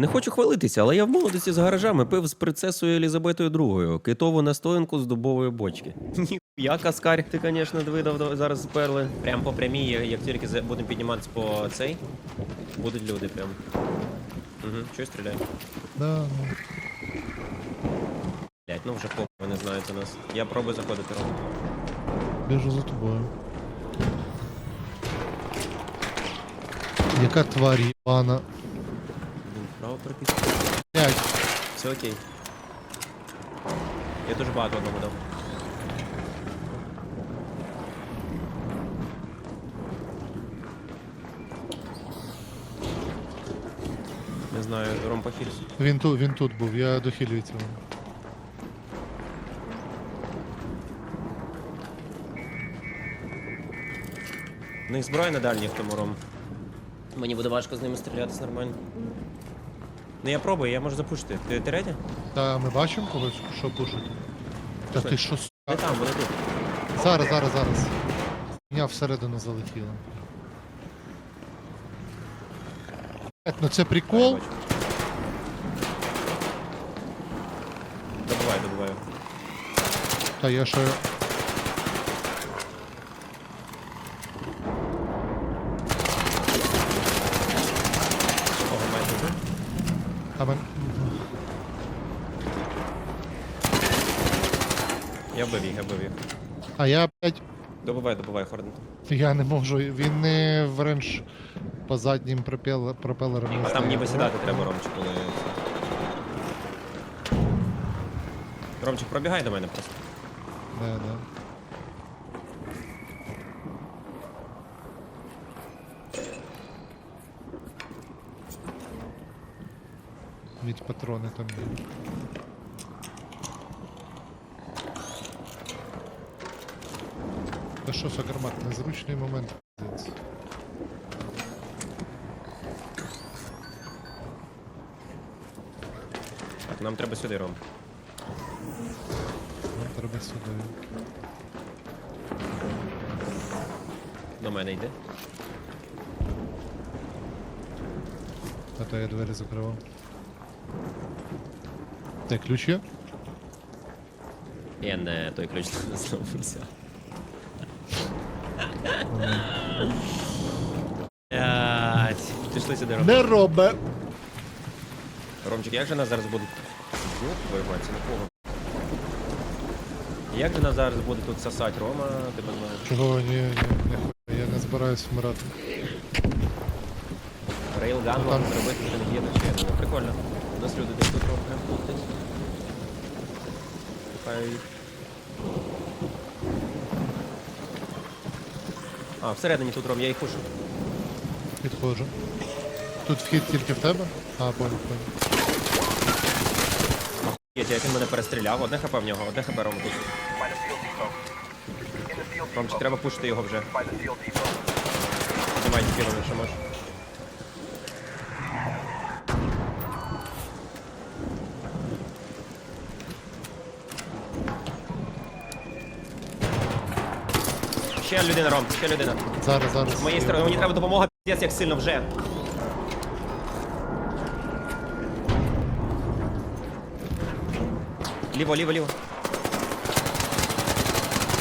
Не хочу хвалитися, але я в молодості з гаражами пив з принцесою Елізабетою II китову настоянку з дубової бочки. Ніхуя, каскарь, ти, звісно, видав зараз перли. Прям по прямій, як тільки будемо підніматися по цей, будуть люди прям. Угу, чого стріляє? Да, ну. Блять, ну вже похуй, вони знають у нас. Я пробую заходити Ром. Біжу за тобою. Яка тварь єбана. Він. Блять, Все окей. Я дуже багато одному дав. Не знаю, Ром похилься. він тут, він тут був, я дохилюю цього. У них зброя на дальніх тому Ром. Мені буде важко з ними стрілятися нормально. Ну я пробую, я можу запушити. Ти, ти реді? Та ми бачимо когось, що пушить? Та Що? ти що, сука? Не там, вони тут. Зараз, зараз, зараз. Я всередину залетіла. Блять, Ну це Я прикол. бачу. Добуваю. Та я ще. Ого, майже вже. А мен... Я вбив їх. А я, блять, Добувай, добувай, Хорден. я не можу. Він не в ренж по заднім пропел... пропелерам. не А там стає. ніби сідати треба, Ромчик, коли. Ромчик, пробігай до мене просто. Да, да. Ведь патрони там є. Та що, Сагармат, незручний момент. Так, нам треба сюди, Ром. Нам треба сюди. До мене йди. А то я двері закривав. Де ключ є? Я не той ключ не взяв. Блядь. Пішли сюди, Ром. Не робе! Ромчик, як же нас зараз будуть. Ну, твою мать, це не кого. Як же нас зараз буде тут сосать, Рома, ти знаєш. Чого? Ні, ні, ні, я не збираюсь вмирати. Рейлган Ну, можна там- зробити, що не є до черги. Прикольно. У нас люди десь тут Ром, прям. Шукаю їх. А, всередині тут Ром, я їх пушу. Підходжу. Тут вхід тільки в тебе? А, понял, понял. Охуєть, як він мене перестріляв, одне хп в нього, одне хп Рома тут. Ромчик, треба пушити його вже. Піднімай філом, якщо можеш. Ще людина, Ром, ще людина. Зараз, зараз. З моєї сторони, мені треба допомога, піздець, як сильно вже. Ліво, ліво, ліво.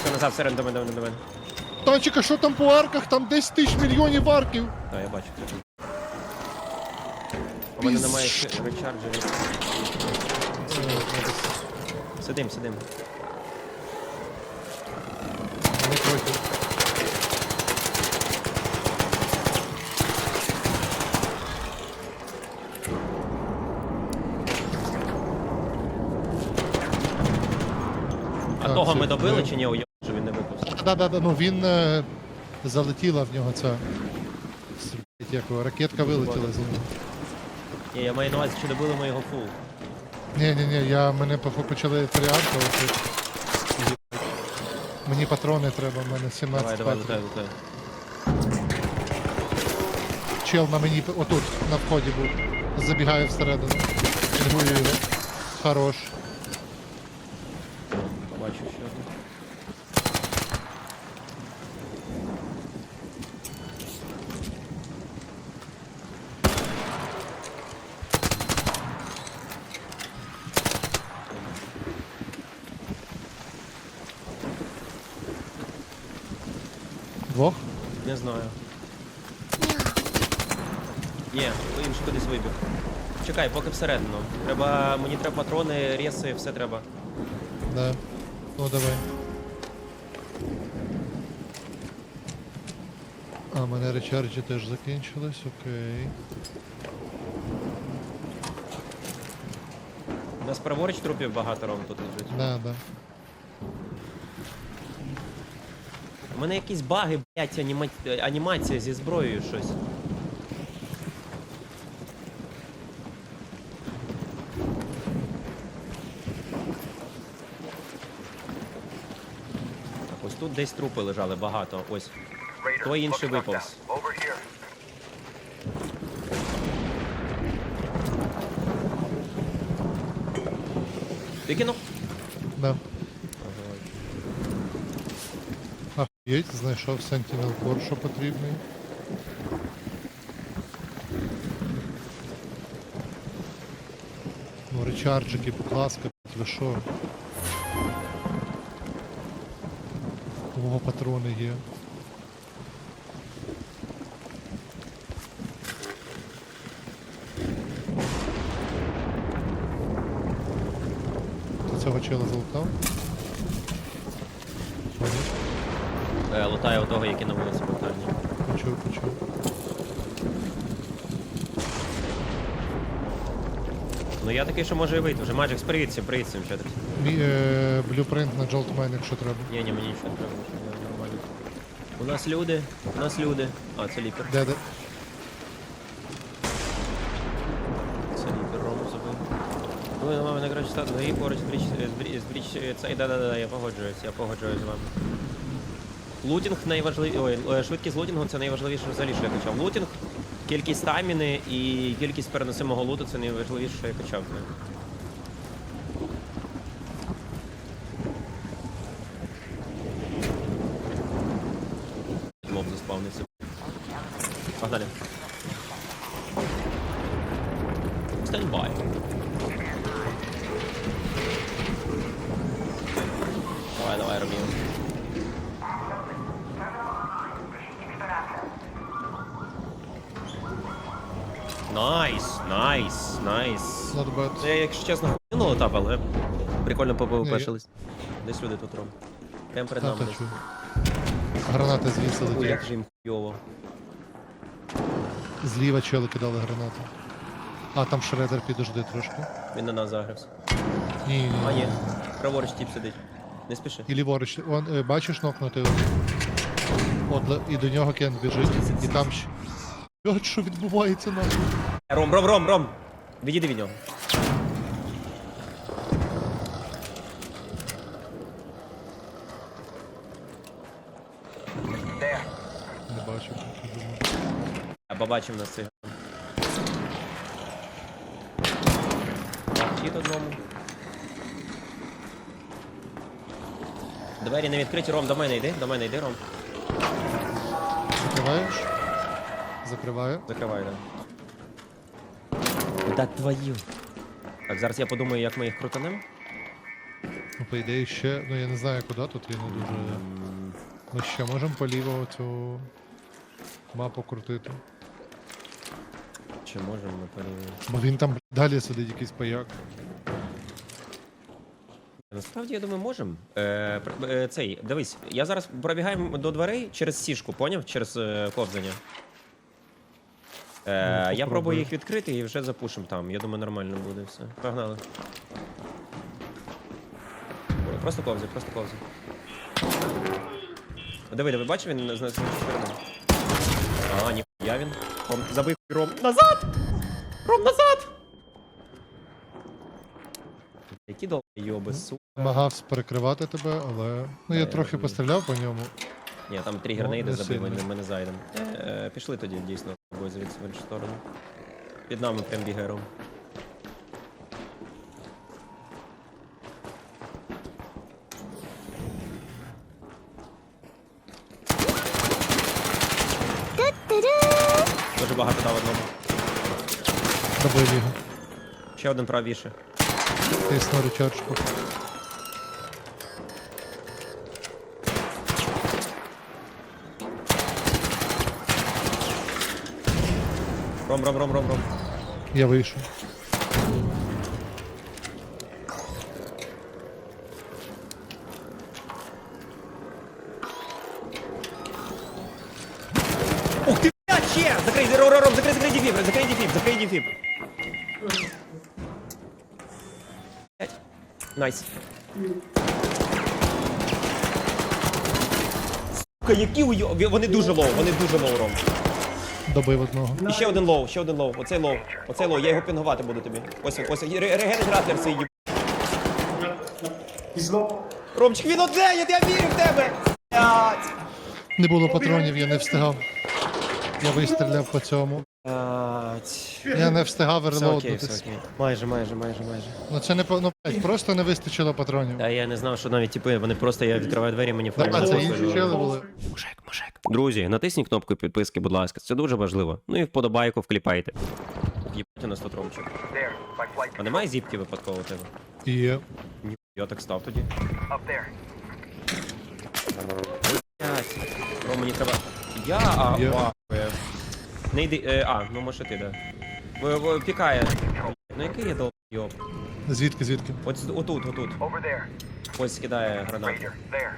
Все назад, всередину до мене, до мене, до мене. Танчик, а що там по арках? Там 10 тисяч мільйонів арків. А, я бачу. У мене немає ще речарджерів. Сидим, сидим. Не проти. А Так, того це- ми добили чи ні? Уйоб, що він не випустив. Да, да, да, ну він е, залетіла в нього ця. Як його, ракетка вилетіла з нього. Ні, я маю на увазі, чи добили ми його фул. Ні, ні, ні, я мене похо- почали оце. Мені патрони треба, в мене 17 Давай, давай, патронів. лутай. Чел на мені отут, на вході був. Забігає всередину. Інгую його. Хорош. Побачу ще одну. Двох? Не знаю. Ні, інший кудись вибіг. Чекай, поки всередину. Треба. Мені треба патрони, реси, все треба. Да. Ну давай. А, у мене речарджі теж закінчились, окей. У нас праворуч трупів багато ром тут лежить. Да, да. У мене якісь баги, блять, аніма... анімація зі зброєю щось. Так, ось тут десь трупи лежали багато. Ось. Той інший виповз. Here. Викинув? Да. Ахуєть, знайшов Sentinel Core, що потрібний. Ну, речарджики, будь ласка, ви що? О, патрони є. Ти цього чела залутав? Понял. Е, лутаю того, який на вулиці питання. Почув, почув. Ну я такий, що може і вийти. Вже Маджикс, привіт всім, привіт всім, що е, блюпринт на Joltmine, якщо треба. Ні, ні, мені нічого не треба, нічого, нормально. У нас люди, у нас люди. А, це ліпер. Де де? Це ліпер рому забив. Ну, я маю найкраще стати дорогі поруч з бріч, з бріч, з бріч, цей, да-да-да, я погоджуюсь, я погоджуюсь з вами. Лутінг найважливіше, ой, е, швидкість лутінгу це найважливіше взагалі, що я качав. Лутінг, кількість стаміни і кількість переносимого луту це найважливіше, що я качав. Моб заспавнився. Погнали. Стендбай. Давай, давай, Ромео. Найс, найс, найс. Not bad. Це, якщо чесно, хуйно летав, але прикольно попешились. Десь люди тут ром. Прям перед нами десь. Гранати звідси Ой, як же їм хуйово. Зліва чели кидали гранати. А, там шредер, підожди трошки. Він на нас загрився. Ні, ні. А, ні. Праворуч тіп сидить. Не спіши. І ліворуч. Он, е, бачиш нокнути? От, ле- і до нього Кен біжить. І там ще. Блядь, що відбувається нахуй? Ром, Ром, Ром, Ром! Відійди від нього. There. Не бачу. що думаю. Я побачив нас цей. Так, хід одному. Двері не відкриті, Ром, до мене йди, до мене йди, Ром. Закриваєш? Закриваю. Закриваю, да. Так твою. Так, зараз я подумаю, як ми їх крутанемо. Ну, по ідеї ще. Ну я не знаю куди тут, я не дуже. Ми ще можемо по лівого цю мапу крутити. Чи можемо ми перевірити? Бо він там блядь, далі сидить якийсь паяк. Насправді, я думаю, можемо. Е, пр- е, цей, дивись, я зараз пробігаю до дверей через сішку, поняв? Через е, ковзання. Е, Ну, я попробуй. пробую їх відкрити і вже запушимо там. Я думаю, нормально буде все. Погнали. Ой, Просто ковзай, просто ковзай. Диви, диви, бачив він з нас А, ні, я він. Ром, забив Ром. Назад! Ром, назад! Які долбойоби, сука. Намагався перекривати тебе, але. Ну я я трохи розумію. постріляв по ньому. Ні, там три Ну, не забив, ми, сильно. не- ми не зайдемо. Е, пішли тоді дійсно бой звідси в іншу сторону. Під нами прям бігає Ром. Пробив його. Ще один правіше. Тисну речарчку. Ром, ром, ром, ром, ром. Я вийшов. Ух ти, блядь, ще! Закрий, ром, ром, закрий, закрий дефіб, закрий дефіб, закрий дефіб. Найс. Сука, які уйо... Вони дуже лоу, вони дуже лоу, Ром. Добив одного. І ще один лоу, ще один лоу. Оцей лоу. Оцей лоу, я його пінгувати буду тобі. Ось, ось, ре- регенератор цей їб. Ромчик, він одне, я, я вірю в тебе! Блядь! Не було патронів, я не встигав. Я вистріляв по цьому. Я не встигав Все окей, окей. Майже, майже, майже, майже. Ну це не по- ну, блядь, просто не вистачило патронів. Та я не знав, що навіть типи, вони просто я відкриваю двері, мені Да, а це інші чели були. Мужик, мужик. Друзі, натисніть кнопку підписки, будь ласка. Це дуже важливо. Ну і вподобайку вкліпайте. Їбать у нас тут ромчик. А немає зіпки випадково у тебе? І Ні, я так став тоді. up there. Мені треба. Я, а, ва, е. Не йди, е, а, ну може ти, да. В, в, пікає. Ну який я долбйоб? звідки, звідки? Ось отут, отут. Over there. Ось скидає гранату. Raider. There.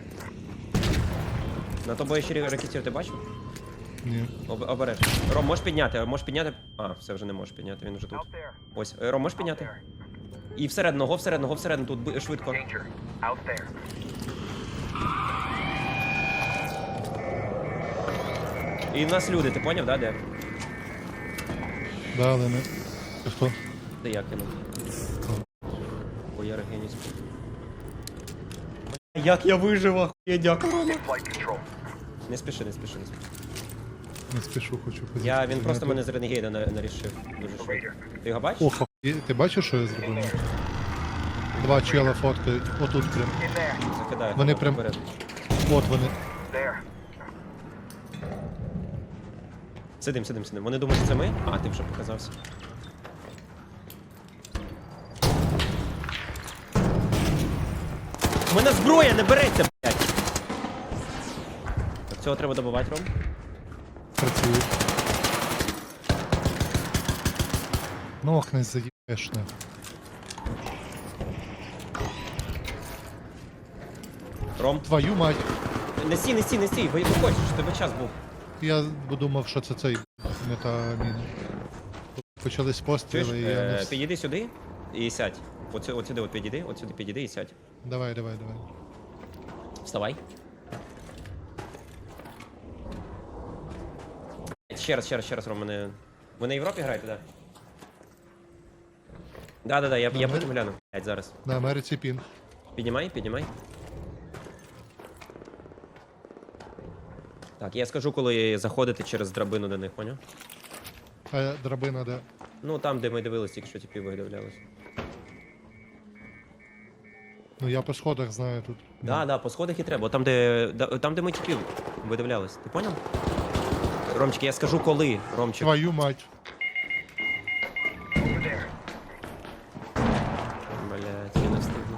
На тобою ще ракетір ти бачив? Ні. Об, обережно. Ром, можеш підняти, можеш підняти. А, все вже не можеш підняти, він вже тут. Out there. Ось, е, Ром, можеш підняти? There. І всередину, го всередину, го всередину, тут швидко. Danger. Out there. І в нас люди, ти поняв, да, де? Да, але не. Хто? Де я кинув? Ой, я регеніс. Як я вижив, ахує, дякую. Не спіши, не спіши, не спіши. Не спішу, хочу позицію. Я, він просто мене з Ренегейда на- нарішив. Дуже швидко. Ти його бачиш? Ох, ти бачиш, що я зробив? Два чела фоткають. Отут прям. Закидаю. Вони прям- вперед. От вони. Сидим, сидим, сидим. Вони думають, що це ми? А, ти вже показався. У мене зброя не береться, блядь. Так цього треба добувати, Ром. Працюють. Ну ох, не заїбеш не. Ром. Твою мать. Не стій, не стій, не стій. Ви хочеш, щоб тебе час був. Я думав, що це цей не та міна. Почались постріли і я не вс- підійди сюди і сядь. Оці, от сюди от підійди, от сюди підійди і сядь. Давай, давай, давай. Вставай. Ще раз, ще раз, ще раз, Ром, мене. Ви на Європі граєте? Да? Да, да, да, я, я ми- потім гляну. Блядь, зараз. На Америці пін. Піднімай, піднімай. Так, я скажу, коли заходити через драбину до них, поняв? А драбина де? Ну там, де ми дивились, тільки що типів видивлялись. Ну я по сходах знаю тут. Да, да, по сходах і треба. Там, де, да, там, де ми типів видивлялись. Ти поняв? Ромчик, я скажу коли, Ромчик. Твою мать. Блять, я не встигну.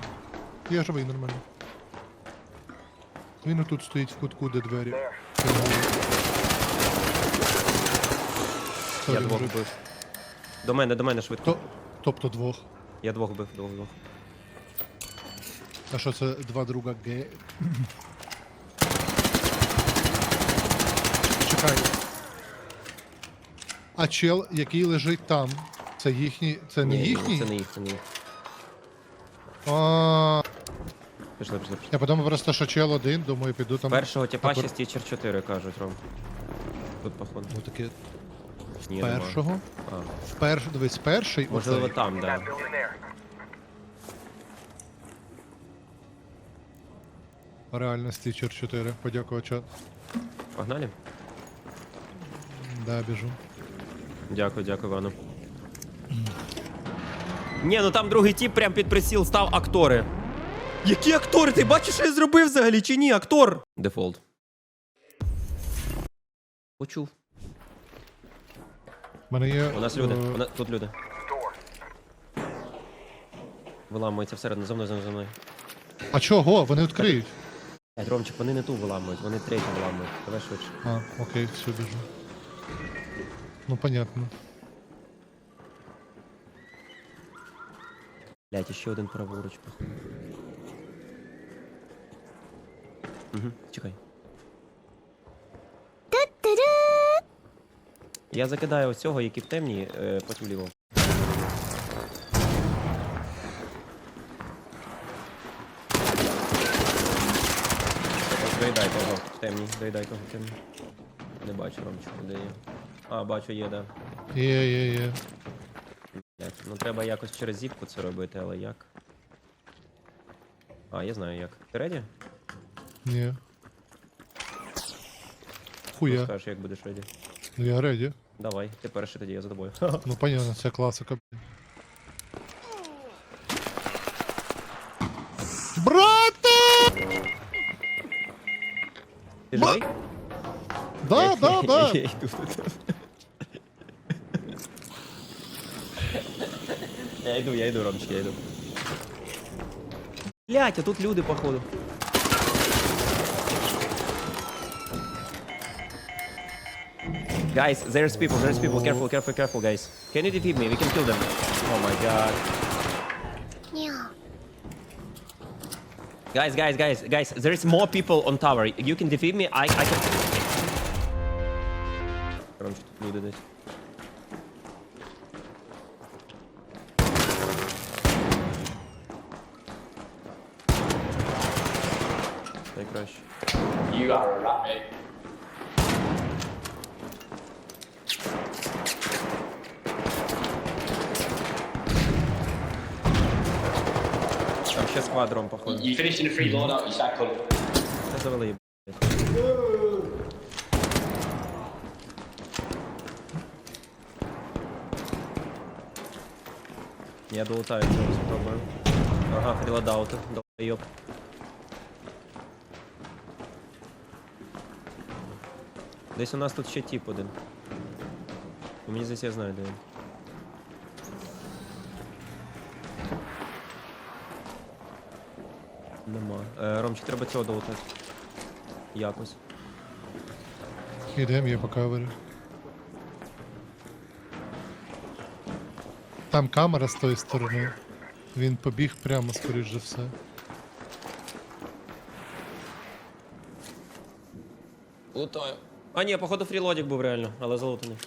Я живий нормально. Він тут стоїть в кутку, де двері. Сорі, Я двох мужик. вбив. До мене, до мене швидко. То, тобто двох. Я двох вбив, двох двох. А що це два друга ге? Чекай. А чел, який лежить там, це їхній. Це не Ні, ні, їхній? Це не їх, це не їх. А, Пішли, пішли, пішли. я подумав просто, що чел один, думаю, піду там. Першого Акур- ще стічер 4 кажуть, Ром. Тут походу. Ну таке Ні, нема. першого. А, Перш, дивись, перший. можливо, оцей. там, да. Реально стічер 4. Подякував чат. Погнали? Да, біжу. Дякую, дякую, Івану. Ні, ну там другий тип прям під приціл став актори. Які актори? Ти бачиш, що я зробив взагалі чи ні, актор? Дефолт. Почув. У мене є. У нас люди. Е, У нас... Тут люди. Виламується всередину, за мною, за мною, за мною. А чого? Вони відкриють. Е, Ромчик, вони не ту виламують, вони третю виламують. Давай швидше. А, окей, все біжу. Ну понятно. Блять, ще один праворуч, походу. Угу, чекай. Я закидаю ось цього, який в темні, е, потім ліво. Доїдай того в темні, доїдай того в темні. Не бачу Ромчику, де є. А, бачу, є, да. Є, є, є. Блять, ну треба якось через зіпку це робити, але як? А, я знаю як. Ти реді? Ні. Ну, Хуя. скажеш, як будеш реді. Я реді. Давай, ти перший тоді, я за тобою. Ну понятно, це класика. блін. Брате! Ти живий? Да, да, да. Я йду тут. Я йду, я йду, Ромчик, я йду. Блять, а тут люди, походу. Guys, there's people, there's people. Careful, careful, careful, guys. Can you defeat me? We can kill them. Oh my god. Guys, guys, guys, guys, there is more people on tower. You can defeat me, I, I can... Ромчик, тут люди десь. Найкраще. You are a rat, mate. Ще сквадром, походу. You finished in a free loadout, you start calling. Це завели, блядь. Я долутаю цього спробую. Ага, фріладаути. Долбойоб. Десь у нас тут ще тип один. Мені здається, я знаю, де він. Нема. Е, Ромчик, треба цього долутати. Якось. Ідем, я по кавері. Там камера з тої сторони. Він побіг прямо, скоріш за все. Лутаю. А ні, походу фрілодік був реально, але залутаний.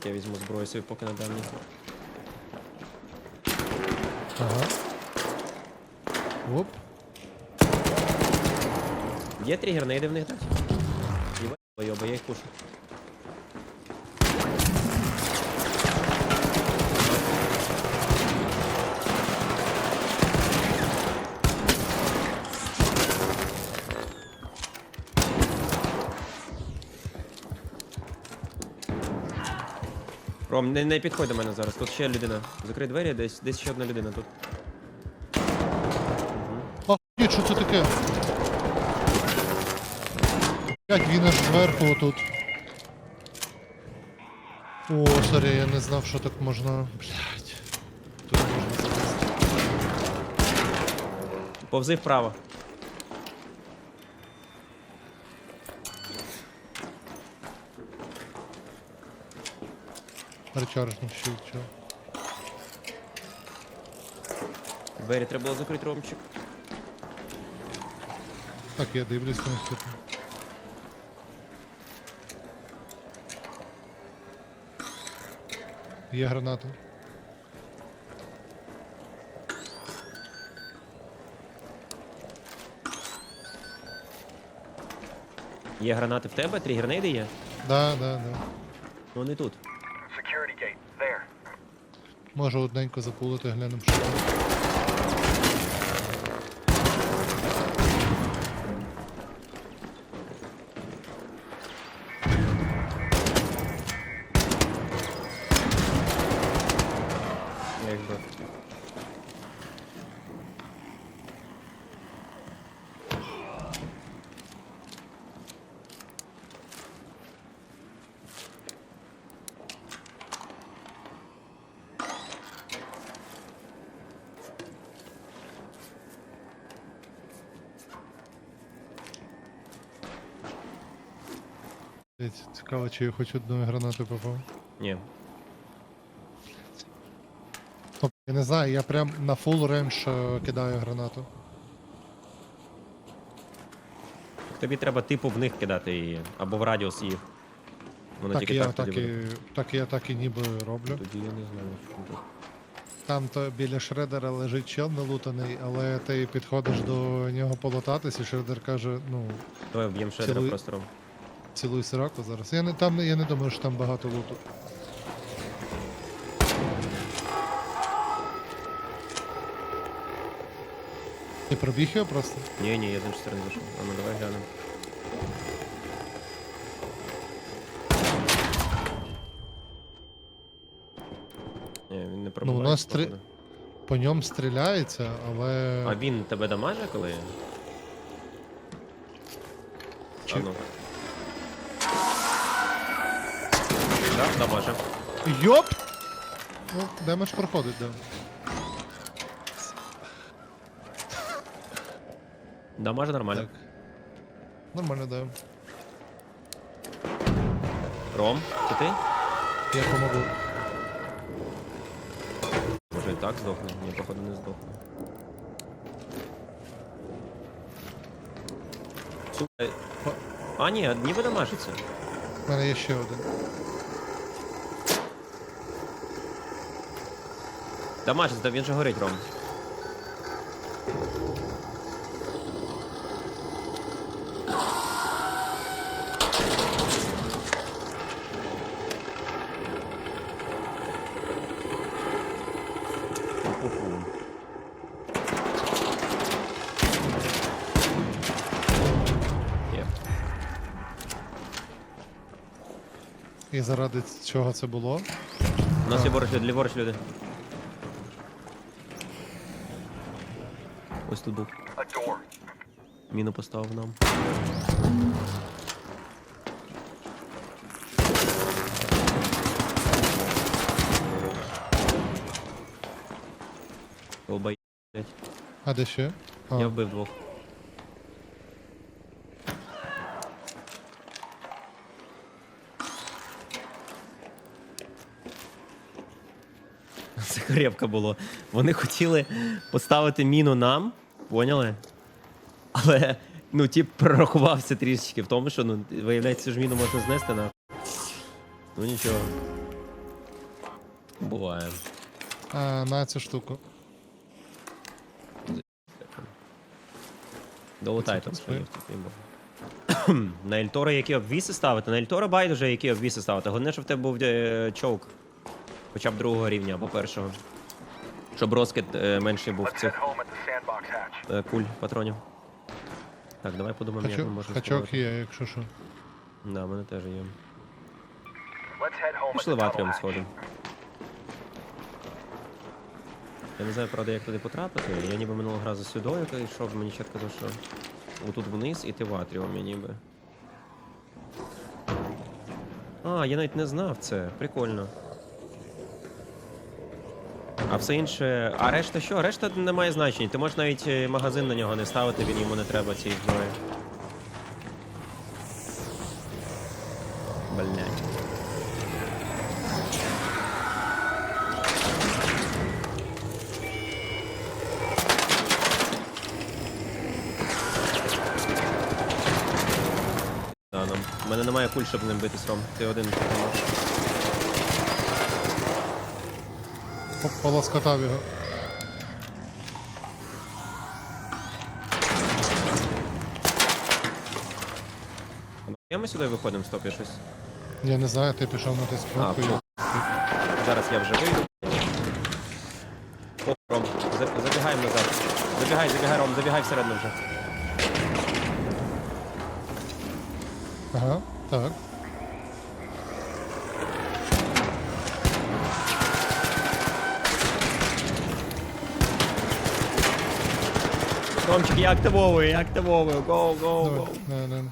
Так, я візьму зброю собі поки на дальній. Ага. Оп. Є тригер, не йде в них дати. Єба, йоба, я їх пушу. Ром, не, не підходь до мене зараз. Тут ще людина. Закрий двері, десь, десь ще одна людина тут. Охуєть, що це таке? Блять, він аж зверху отут. О, сорі, я не знав, що так можна. Блять. Тут можна залізти. Повзи вправо. Речаржний щит, чо. Двері треба було закрити ромчик. Так, я дивлюсь на все. Є граната. Є гранати в тебе? Три гранати є? Да, да, да. Ну вони тут. Можу одненько запулити, глянемо, що там. Я їх бив. Блять, цікаво, чи я хоч одної гранати попав. Ні. Тобто, я не знаю, я прям на фул рейндж е, кидаю гранату. Тобі треба типу в них кидати її, або в радіус їх. Воно Так тільки я так і, так я так і ніби роблю. Тоді я не знаю, що. Там то біля шредера лежить чел налутаний, але ти підходиш до нього полотатись, і шредер каже, ну, Давай вб'ємо шедера Цілуй. просто. Ром. Цілуй сраку зараз. Я не там я не думаю, що там багато луту. Ти пробіг його просто? Ні, ні, я з іншої сторони зайшов. А ну давай глянемо. Ні, він не пробуває. Ну, нас три- По ньому стріляється, але. А він тебе дамаже коли? Чи- А ну. Да, дамаже. Йоп! Ну, демедж проходить, да. Дамаже нормально. Так. Нормально, да. Ром, це ти? Я помогу. Може і так здохне? Ні, походу не здохне. Сука. А, ні, ніби дамажиться. У мене є ще один. Та він же горить, Ром. І заради чого це було? У нас А. ліворуч люди, ліворуч люди. Ось тут був. Міну поставив нам. Блядь. А де ще? А, Я вбив двох. Це крепко було. Вони хотіли поставити міну нам, поняли? Але, ну, тип прорахувався трішечки в тому, що ну, виявляється, цю ж міну можна знести на. Ну нічого. Буває. а, на цю штуку. Долутай там своїх. На Ельтора які обвіси ставити? На Ельтора байдуже, які обвіси ставити. Головне, щоб в тебе був е, чоук. Хоча б другого рівня або першого. Щоб розкид е, менший був цих home at the sandbox hatch. Е, куль патронів. Так, давай подумаємо, як ми Хачок, можемо хачок спробувати. є, якщо що. Да, в мене теж є. Let's head home at Пішли the в tunnel Атріум hatch. сходимо. Я не знаю, правда, як туди потрапити. Я ніби минулого разу сюди йшов, мені чітко казав, що отут вниз і ти в Атріумі ніби. А, я навіть не знав це. Прикольно. А все інше. А решта що? Решта не має значення. Ти можеш навіть е, магазин на нього не ставити, він йому не треба цієї зброї. Блять. У мене немає куль, щоб ним битись, Ром. Ти один. По- Полоскотав його. Я ми сюди виходимо, стоп, я щось. Я не знаю, ти пішов на ту кнопку. Зараз я вже вийду. О, Ром, за- забігаємо назад. Забігай, забігай, Ром, забігай всередину вже. Ага, так. Ромчик, я активовую, я активовую. Гоу, гоу, Давай. гоу.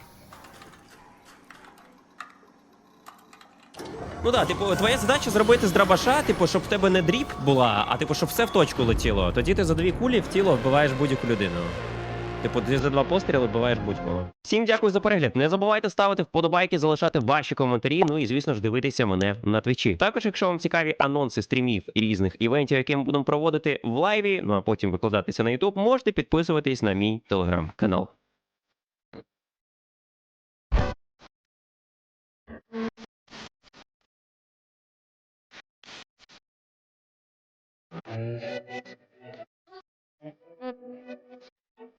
Ну так, типу, твоя задача зробити з дробаша, типу, щоб в тебе не дріб була, а типу, щоб все в точку летіло. Тоді ти за дві кулі в тіло вбиваєш будь-яку людину. Типу, ти за два постріли буваєш будь-кого. Всім дякую за перегляд. Не забувайте ставити вподобайки, залишати ваші коментарі. Ну і звісно ж дивитися мене на твічі. Також, якщо вам цікаві анонси стрімів і різних івентів, які ми будемо проводити в лайві, ну а потім викладатися на YouTube, можете підписуватись на мій телеграм-канал.